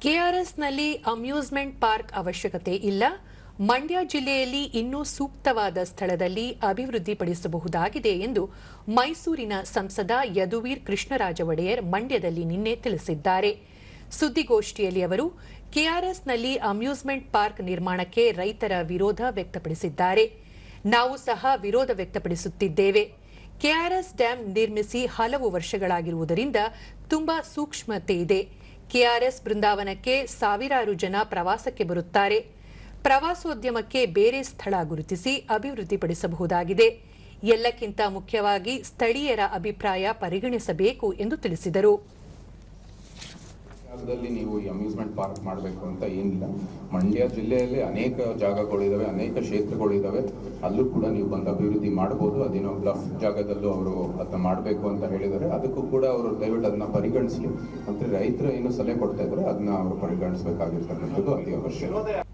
ಕೆಆರ್ಎಸ್ನಲ್ಲಿ amusement park ಅವಶ್ಯಕತೆ ಇಲ್ಲ. ಮಂಡ್ಯ ಜಿಲ್ಲೆಯಲ್ಲಿ ಇನ್ನೂ ಸೂಕ್ತವಾದ ಸ್ಥಳದಲ್ಲಿ ಅಭಿವೃದ್ಧಿಪಡಿಸಬಹುದಾಗಿದೆ ಎಂದು ಮೈಸೂರಿನ ಸಂಸದ ಯದುವೀರ್ ಕೃಷ್ಣರಾಜ ಒಡೆಯರ್ ಮಂಡ್ಯದಲ್ಲಿ ನಿನ್ನೆ ತಿಳಿಸಿದ್ದಾರೆ. ಸುದ್ದಿಗೋಷ್ಠಿಯಲ್ಲಿ ಅವರು, ಕೆಆರ್ಎಸ್ನಲ್ಲಿ ಅಮ್ಯೂಸ್ಮೆಂಟ್ ಪಾರ್ಕ್ ನಿರ್ಮಾಣಕ್ಕೆ ರೈತರ ವಿರೋಧ ವ್ಯಕ್ತಪಡಿಸಿದ್ದಾರೆ. ನಾವು ಸಹ ವಿರೋಧ ವ್ಯಕ್ತಪಡಿಸುತ್ತಿದ್ದೇವೆ. ಕೆಆರ್ಎಸ್ ಡ್ಯಾಂ ನಿರ್ಮಿಸಿ ಹಲವು ವರ್ಷಗಳಾಗಿರುವುದರಿಂದ ತುಂಬಾ ಸೂಕ್ಷ್ಮತೆ ಇದೆ. ಕೆಆರ್ಎಸ್ ಬೃಂದಾವನಕ್ಕೆ ಸಾವಿರಾರು ಜನ ಪ್ರವಾಸಕ್ಕೆ ಬರುತ್ತಾರೆ. ಪ್ರವಾಸೋದ್ಯಮಕ್ಕೆ ಬೇರೆ ಸ್ಥಳ ಗುರುತಿಸಿ ಅಭಿವೃದ್ಧಿಪಡಿಸಬಹುದಾಗಿದೆ. ಎಲ್ಲಕ್ಕಿಂತ ಮುಖ್ಯವಾಗಿ ಸ್ಥಳೀಯರ ಅಭಿಪ್ರಾಯ ಪರಿಗಣಿಸಬೇಕು ಎಂದು ತಿಳಿಸಿದರು. ಅಮ್ಯೂಸ್ಮೆಂಟ್ ಪಾರ್ಕ್ ಮಾಡಬೇಕು ಅಂತ ಏನಿಲ್ಲ. ಮಂಡ್ಯ ಜಿಲ್ಲೆಯಲ್ಲಿ ಅನೇಕ ಜಾಗಗಳಿದ್ದಾವೆ ಅನೇಕ ಕ್ಷೇತ್ರಗಳಿದ್ದಾವೆ ಅಲ್ಲೂ ಕೂಡ ನೀವು ಬಂದು ಅಭಿವೃದ್ಧಿ ಮಾಡಬಹುದು ಅದೇನೋ ಬ್ಲಫ್ ಜಾಗದಲ್ಲೂ ಅವರು ಅದನ್ನ ಮಾಡಬೇಕು ಅಂತ ಹೇಳಿದ್ದಾರೆ. ಅದಕ್ಕೂ ಕೂಡ ಅವರು ದಯವಿಟ್ಟು ಅದನ್ನ ಪರಿಗಣಿಸಲಿ. ಮತ್ತೆ ರೈತರು ಏನು ಸಲಹೆ ಕೊಡ್ತಾ ಇದ್ದಾರೆ, ಅದನ್ನ ಅವರು ಪರಿಗಣಿಸಬೇಕಾಗಿರ್ತಕ್ಕಂಥದ್ದು ಅತಿ ಅವಶ್ಯಕ